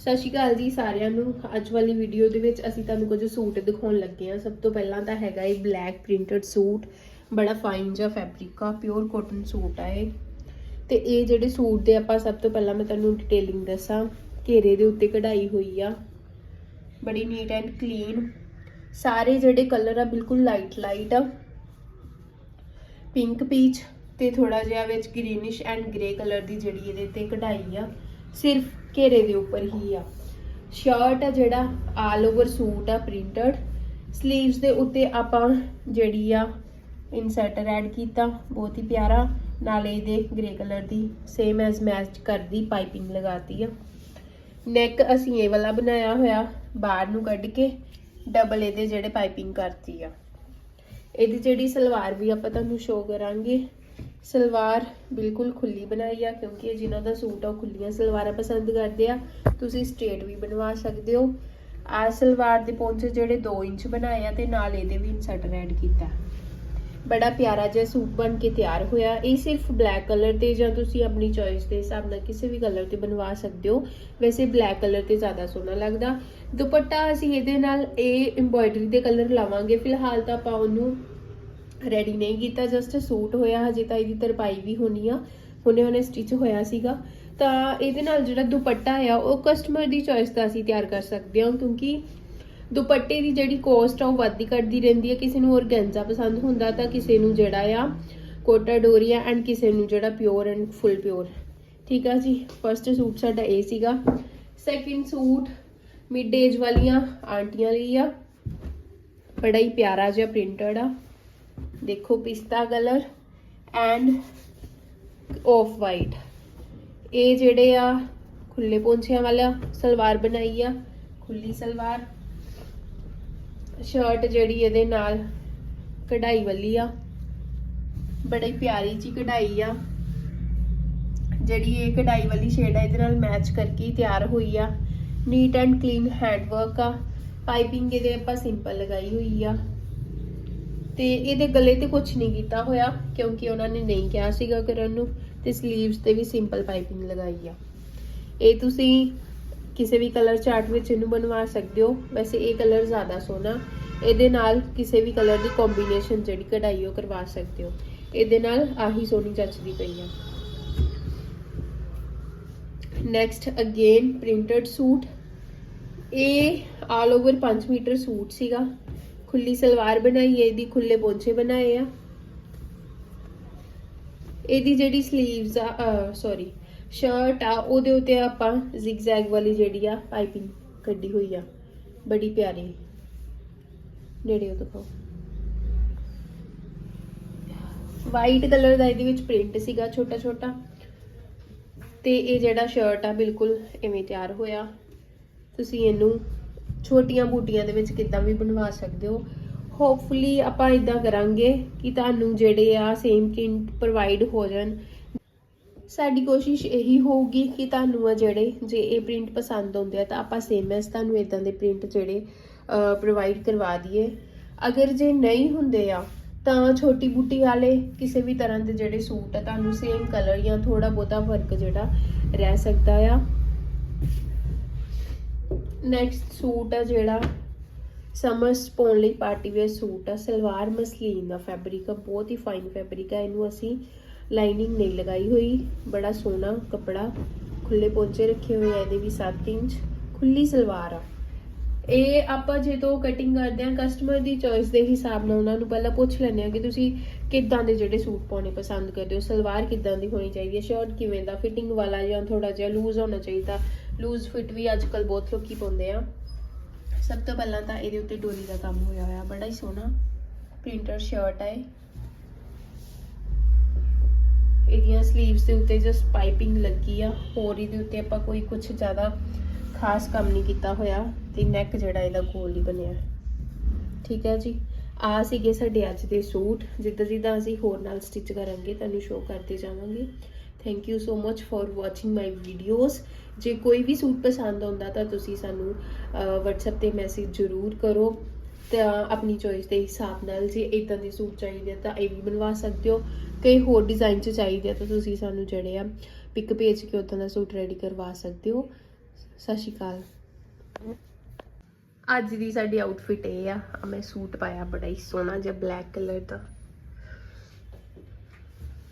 ਸਤਿ ਸ਼੍ਰੀ ਅਕਾਲ ਜੀ ਸਾਰਿਆਂ ਨੂੰ। ਅੱਜ ਵਾਲੀ ਵੀਡੀਓ ਦੇ ਵਿੱਚ ਅਸੀਂ ਤੁਹਾਨੂੰ ਕੁਝ ਸੂਟ ਦਿਖਾਉਣ ਲੱਗੇ ਹਾਂ। ਸਭ ਤੋਂ ਪਹਿਲਾਂ ਤਾਂ ਹੈਗਾ ਇਹ ਬਲੈਕ ਪ੍ਰਿੰਟਡ ਸੂਟ। ਬੜਾ ਫਾਈਨ ਜਿਹਾ ਫੈਬਰਿਕ ਆ ਪਿਓਰ ਕਾਟਨ ਸੂਟ ਆ ਇਹ। ਤੇ ਇਹ ਜਿਹੜੇ ਸੂਟ ਦੇ ਆਪਾਂ ਸਭ ਤੋਂ ਪਹਿਲਾਂ ਮੈਂ ਤੁਹਾਨੂੰ ਡਿਟੇਲਿੰਗ ਦੱਸਾਂ। ਘੇਰੇ ਦੇ ਉੱਤੇ ਕਢਾਈ ਹੋਈ ਆ। ਬੜੀ ਨੀਟ ਐਂਡ ਕਲੀਨ ਸਾਰੇ ਜਿਹੜੇ ਕਲਰ ਆ ਬਿਲਕੁਲ ਲਾਈਟ ਲਾਈਟ ਆ। ਪਿੰਕ ਪੀਚ ਤੇ ਥੋੜਾ ਜਿਹਾ ਵਿੱਚ ਗ੍ਰੀਨਿਸ਼ ਐਂਡ ਗ੍ਰੇ ਕਲਰ ਦੀ ਜਿਹੜੀ ਇਹਦੇ ਤੇ ਕਢਾਈ ਆ। ਸਿਰਫ ਘੇਰੇ ਦੇ ਉੱਪਰ ਹੀ ਆ। ਸ਼ਰਟ ਆ ਜਿਹੜਾ ਆਲ ਓਵਰ ਸੂਟ ਆ ਪ੍ਰਿੰਟਡ ਸਲੀਵਸ ਦੇ ਉੱਤੇ ਆਪਾਂ ਜਿਹੜੀ ਆ ਇਨਸਰਟਰ ਐਡ ਕੀਤਾ, ਬਹੁਤ ਹੀ ਪਿਆਰਾ। ਨਾਲੇ ਇਹਦੇ ਗ੍ਰੇ ਕਲਰ ਦੀ ਸੇਮ ਐਜ਼ ਮੈਚ ਕਰਦੀ ਪਾਈਪਿੰਗ ਲਗਾਤੀ ਆ। ਨੈਕ ਅਸੀਂ ਇਹ ਵਾਲਾ ਬਣਾਇਆ ਹੋਇਆ, ਬਾਹਰ ਨੂੰ ਕੱਢ ਕੇ ਡਬਲ ਇਹਦੇ ਜਿਹੜੇ ਪਾਈਪਿੰਗ ਕਰਤੀ ਆ। ਇਹਦੀ ਜਿਹੜੀ ਸਲਵਾਰ ਵੀ ਆਪਾਂ ਤੁਹਾਨੂੰ ਸ਼ੋਅ ਕਰਾਂਗੇ ਸਲਵਾਰ ਬਿਲਕੁਲ ਖੁੱਲੀ ਬਣਾਈ ਆ, ਕਿਉਂਕਿ ਇਹ ਜਿਨ੍ਹਾਂ ਦਾ ਸੂਟ ਆ, ਉਹ ਖੁੱਲੀਆਂ ਸਲਵਾਰਾਂ ਪਸੰਦ ਕਰਦੇ ਆ। ਤੁਸੀਂ ਸਟ੍ਰੇਟ ਵੀ ਬਣਵਾ ਸਕਦੇ ਹੋ। ਆ ਸਲਵਾਰ ਦੇ ਪੌਂਚੇ ਜਿਹੜੇ 2 ਇੰਚ ਬਣਾਏ ਆ ਤੇ ਨਾਲ ਇਹਦੇ ਵੀ ਇਨਸਰਟ ਐਡ ਕੀਤਾ। ਬੜਾ ਪਿਆਰਾ ਜਿਹਾ ਸੂਟ ਬਣ ਕੇ ਤਿਆਰ ਹੋਇਆ। ਇਹ ਸਿਰਫ ਬਲੈਕ ਕਲਰ ਤੇ ਜਾਂ ਤੁਸੀਂ ਆਪਣੀ ਚੋਇਸ ਦੇ ਹਿਸਾਬ ਨਾਲ ਕਿਸੇ ਵੀ ਕਲਰ ਤੇ ਬਣਵਾ ਸਕਦੇ ਹੋ। ਵੈਸੇ ਬਲੈਕ ਕਲਰ ਤੇ ਜ਼ਿਆਦਾ ਸੋਹਣਾ ਲੱਗਦਾ। ਦੁਪੱਟਾ ਅਸੀਂ ਇਹਦੇ ਨਾਲ ਇਹ ਐਮਬੋਇਡਰੀ ਦੇ ਕਲਰ ਲਾਵਾਂਗੇ। ਫਿਲਹਾਲ ਤਾਂ ਆਪਾਂ ਉਹਨੂੰ ਰੈਡੀ ਨਹੀਂ ਕੀਤਾ ਜਸਟ ਸੂਟ ਹੋਇਆ, ਹਜੇ ਤਾਂ ਇਹਦੀ ਤਰਪਾਈ ਵੀ ਹੋਣੀ ਆ। ਹੁਣੇ ਹੁਣੇ ਸਟਿਚ ਹੋਇਆ ਸੀਗਾ। ਤਾਂ ਇਹਦੇ ਨਾਲ ਜਿਹੜਾ ਦੁਪੱਟਾ ਆ, ਉਹ ਕਸਟਮਰ ਦੀ ਚੋਇਸ ਦਾ ਅਸੀਂ ਤਿਆਰ ਕਰ ਸਕਦੇ ਹਾਂ, ਕਿਉਂਕਿ ਦੁਪੱਟੇ ਦੀ ਜਿਹੜੀ ਕੋਸਟ ਆ, ਉਹ ਵੱਧਦੀ ਘਟਦੀ ਰਹਿੰਦੀ ਹੈ ਕਿਸੇ ਨੂੰ ਔਰਗੈਂਜ਼ਾ ਪਸੰਦ ਹੁੰਦਾ ਤਾਂ ਕਿਸੇ ਨੂੰ ਜਿਹੜਾ ਆ ਕੋਟਾ ਡੋਰੀਆ ਐਂਡ ਕਿਸੇ ਨੂੰ ਜਿਹੜਾ ਪਿਓਰ ਐਂਡ ਫੁੱਲ ਪਿਓਰ ਠੀਕ ਆ ਜੀ? ਫਰਸਟ ਸੂਟ ਸਾਡਾ ਇਹ ਸੀਗਾ। ਸੈਕਿੰਡ ਸੂਟ ਮਿਡ ਏਜ ਵਾਲੀਆਂ ਆਂਟੀਆਂ ਲਈ ਆ। ਬੜਾ ਹੀ ਪਿਆਰਾ ਜਿਹਾ ਪ੍ਰਿੰਟਡ ਆ। ਦੇਖੋ ਪਿਸਤਾ ਕਲਰ ਐਂਡ ਆਫ ਵਾਈਟ। ਇਹ ਜਿਹੜੇ ਆ ਖੁੱਲੇ ਪੌਂਚਿਆਂ ਵਾਲਾ ਸਲਵਾਰ ਬਣਾਈ ਆ, ਖੁੱਲੀ ਸਲਵਾਰ। ਸ਼ਰਟ ਜਿਹੜੀ ਇਹਦੇ ਨਾਲ ਕਢਾਈ ਵਾਲੀ ਆ। ਬੜੀ ਪਿਆਰੀ ਜੀ ਕਢਾਈ ਆ। ਜਿਹੜੀ ਇਹ ਕਢਾਈ ਵਾਲੀ ਸ਼ੇਡ ਆ, ਇਹਦੇ ਨਾਲ ਮੈਚ ਕਰਕੇ ਹੀ ਤਿਆਰ ਹੋਈ ਆ। Neat and clean hand work ਆ। ਪਾਈਪਿੰਗ ਇਹਦੇ ਆਪਾਂ ਸਿੰਪਲ ਲਗਾਈ ਹੋਈ ਆ। ਤੇ ਇਹਦੇ ਗਲੇ ਤੇ ਕੁਝ ਨਹੀਂ ਕੀਤਾ ਹੋਇਆ, ਕਿਉਂਕਿ ਉਹਨਾਂ ਨੇ ਨਹੀਂ ਕਿਹਾ ਸੀਗਾ ਕਰਨ ਨੂੰ, ਤੇ 슬ੀਵਸ ਤੇ ਵੀ ਸਿੰਪਲ ਪਾਈਪਿੰਗ ਲਗਾਈ ਆ। ਇਹ ਤੁਸੀਂ ਕਿਸੇ ਵੀ ਕਲਰ ਚਾਰਟ ਵਿੱਚ ਇਹਨੂੰ ਬਣਵਾ ਸਕਦੇ ਹੋ। ਵੈਸੇ ਇਹ ਕਲਰ ਜ਼ਿਆਦਾ ਸੋਹਣਾ, ਇਹਦੇ ਨਾਲ ਕਿਸੇ ਵੀ ਕਲਰ ਦੀ ਕੰਬੀਨੇਸ਼ਨ ਜਿਹੜੀ ਕਢਾਈ ਉਹ ਕਰਵਾ ਸਕਦੇ ਹੋ। ਇਹਦੇ ਨਾਲ ਆਹੀ ਸੋਹਣੀ ਜੱਚਦੀ ਪਈ ਆ। Next again printed suit. ਇਹ ਆਲ ਓਵਰ 5 ਮੀਟਰ ਸੂਟ ਸੀਗਾ। ਖੁੱਲੀ ਸਲਵਾਰ ਬਣਾਈ ਹੈ, ਇਹਦੀ ਖੁੱਲੇ ਪੌਂਚੇ ਬਣਾਏ ਆ। ਇਹਦੀ ਜਿਹੜੀ 슬ੀਵਸ ਆ ਸੌਰੀ ਸ਼ਰਟ ਆ, ਉਹਦੇ ਉੱਤੇ ਆਪਾਂ ਜ਼ਿਗਜ਼ੈਗ ਵਾਲੀ ਜਿਹੜੀ ਆ ਪਾਈਪਿੰਗ ਕੱਢੀ ਹੋਈ ਆ। ਬੜੀ ਪਿਆਰੀ। ਜਿਹੜੇ ਉਹ ਦਿਖਾਓ। ਵਾਈਟ ਕਲਰ ਦਾ ਇਹਦੇ ਵਿੱਚ ਪ੍ਰਿੰਟ ਸੀਗਾ ਛੋਟਾ ਛੋਟਾ ਤੇ ਇਹ ਜਿਹੜਾ ਸ਼ਰਟ ਆ, ਬਿਲਕੁਲ ਇਵੇਂ ਤਿਆਰ ਹੋਇਆ। ਤੁਸੀਂ ਇਹਨੂੰ ਛੋਟੀਆਂ ਬੂਟੀਆਂ ਦੇ ਵਿੱਚ ਕਿੱਦਾਂ ਵੀ ਬਣਵਾ ਸਕਦੇ ਹੋ। ਹੋਪਫੁਲੀ ਆਪਾਂ ਇਦਾਂ ਕਰਾਂਗੇ ਕਿ ਤੁਹਾਨੂੰ ਜਿਹੜੇ ਆ ਸੇਮ ਕਿੰਟ ਪ੍ਰੋਵਾਈਡ ਹੋ ਜਾਣ। ਸਾਡੀ ਕੋਸ਼ਿਸ਼ ਇਹੀ ਹੋਊਗੀ ਕਿ ਤੁਹਾਨੂੰ ਆ ਜਿਹੜੇ ਜੇ ਇਹ ਪ੍ਰਿੰਟ ਪਸੰਦ ਆਉਂਦੇ ਆ ਤਾਂ ਆਪਾਂ ਸੇਮ ਐਸ ਤੁਹਾਨੂੰ ਇਦਾਂ ਦੇ ਪ੍ਰਿੰਟ ਜਿਹੜੇ ਪ੍ਰੋਵਾਈਡ ਕਰਵਾ ਦਈਏ। ਅਗਰ ਜੇ ਨਹੀਂ ਹੁੰਦੇ ਆ, ਤਾਂ ਛੋਟੀ ਬੂਟੀ ਵਾਲੇ ਕਿਸੇ ਵੀ ਤਰ੍ਹਾਂ ਦੇ ਜਿਹੜੇ ਸੂਟ ਆ, ਤੁਹਾਨੂੰ ਸੇਮ ਕਲਰ ਜਾਂ ਥੋੜਾ ਬਹੁਤਾ ਫ਼ਰਕ ਜਿਹੜਾ ਰਹਿ ਸਕਦਾ ਆ। ਨੈਕਸਟ ਸੂਟ ਆ ਜਿਹੜਾ। ਸਮਰਸ ਪਾਉਣ ਲਈ ਪਾਰਟੀ ਵੇਅਰ ਸੂਟ ਆ। ਸਲਵਾਰ ਮਸਲੀਨ ਦਾ ਫੈਬਰਿਕ ਆ। ਬਹੁਤ ਹੀ ਫਾਈਨ ਫੈਬਰਿਕ ਆ। ਇਹਨੂੰ ਅਸੀਂ ਲਾਈਨਿੰਗ ਨਹੀਂ ਲਗਾਈ ਹੋਈ। ਬੜਾ ਸੋਹਣਾ ਕੱਪੜਾ। ਖੁੱਲੇ ਪੌਂਚੇ ਰੱਖੇ ਹੋਏ ਆ। ਇਹਦੇ ਵੀ 7 ਇੰਚ। ਖੁੱਲੀ ਸਲਵਾਰ ਆ। ਇਹ ਆਪਾਂ ਜਦੋਂ ਕਟਿੰਗ ਕਰਦੇ ਆ ਕਸਟਮਰ ਦੀ ਚੋਇਸ ਦੇ ਹਿਸਾਬ ਨਾਲ ਉਹਨਾਂ ਨੂੰ ਪਹਿਲਾਂ ਪੁੱਛ ਲੈਂਦੇ ਆ ਕਿ ਤੁਸੀਂ ਕਿੱਦਾਂ ਦੇ ਜਿਹੜੇ ਸੂਟ ਪਾਉਣੇ ਪਸੰਦ ਕਰਦੇ ਹੋ? ਸਲਵਾਰ ਕਿੱਦਾਂ ਦੀ ਹੋਣੀ ਚਾਹੀਦੀ ਹੈ? ਸ਼ਰਟ ਕਿਵੇਂ ਦਾ? ਫਿਟਿੰਗ ਵਾਲਾ ਜਾਂ ਥੋੜਾ ਜਿਹਾ ਲੂਜ਼ ਹੋਣਾ ਚਾਹੀਦਾ? ਲੂਜ਼ ਫਿਟ ਵੀ ਅੱਜ ਕੱਲ ਬਹੁਤ ਲੋਕੀ ਪਾਉਂਦੇ ਆ। ਸਭ ਤੋਂ ਪਹਿਲਾਂ ਤਾਂ ਇਹਦੇ ਉੱਤੇ ਡੋਰੀ ਦਾ ਕੰਮ ਹੋਇਆ ਹੋਇਆ, ਬੜਾ ਹੀ ਸੋਹਣਾ। ਪ੍ਰਿੰਟਰ ਸ਼ਰਟ ਹੈ। ਇਹਦੀਆਂ 슬ੀਵਸ ਦੇ ਉੱਤੇ ਜਸਟ ਪਾਈਪਿੰਗ ਲੱਗੀ ਆ। ਹੋਰ ਇਹਦੇ ਉੱਤੇ ਆਪਾਂ ਕੋਈ ਕੁਝ ਜ਼ਿਆਦਾ ਖਾਸ ਕੰਮ ਨਹੀਂ ਕੀਤਾ ਹੋਇਆ। ਤੇ ਨੈਕ ਜਿਹੜਾ ਇਹਦਾ ਗੋਲ ਹੀ ਬਣਿਆ। ਠੀਕ ਹੈ ਜੀ? ਆ ਸੀਗੇ ਸਾਡੇ ਅੱਜ ਦੇ ਸੂਟ। ਜਿੱਦਾਂ ਜਿੱਦਾਂ ਅਸੀਂ ਹੋਰ ਨਾਲ ਸਟਿਚ ਕਰਾਂਗੇ, ਤੁਹਾਨੂੰ ਸ਼ੋਅ ਕਰਦੇ ਜਾਵਾਂਗੇ। Thank you so much for watching my videos ਜੇ ਕੋਈ ਵੀ ਸੂਟ ਪਸੰਦ ਆਉਂਦਾ ਤਾਂ ਤੁਸੀਂ ਸਾਨੂੰ WhatsApp ਤੇ ਮੈਸੇਜ ਜ਼ਰੂਰ ਕਰੋ। ਤਾਂ ਆਪਣੀ ਚੋਇਸ ਦੇ ਹਿਸਾਬ ਨਾਲ ਜੇ ਇਦਾਂ ਦੇ ਸੂਟ ਚਾਹੀਦੇ ਆ ਤਾਂ ਇਹ ਵੀ ਬਣਵਾ ਸਕਦੇ ਹੋ। ਕਈ ਹੋਰ ਡਿਜ਼ਾਈਨ ਚ ਚਾਹੀਦੇ ਆ ਤਾਂ ਤੁਸੀਂ ਸਾਨੂੰ ਜਿਹੜੇ ਆ ਪਿਕ ਭੇਜ ਕੇ ਉਦਾਂ ਦਾ ਸੂਟ ਰੈਡੀ ਕਰਵਾ ਸਕਦੇ ਹੋ। ਸਤਿ ਸ਼੍ਰੀ ਅਕਾਲ। ਅੱਜ ਦੀ ਸਾਡੀ ਆਊਟਫਿਟ ਇਹ ਆ। ਮੈਂ ਸੂਟ ਪਾਇਆ, ਬੜਾ ਹੀ ਸੋਹਣਾ ਜਿਹਾ ਬਲੈਕ ਕਲਰ ਦਾ।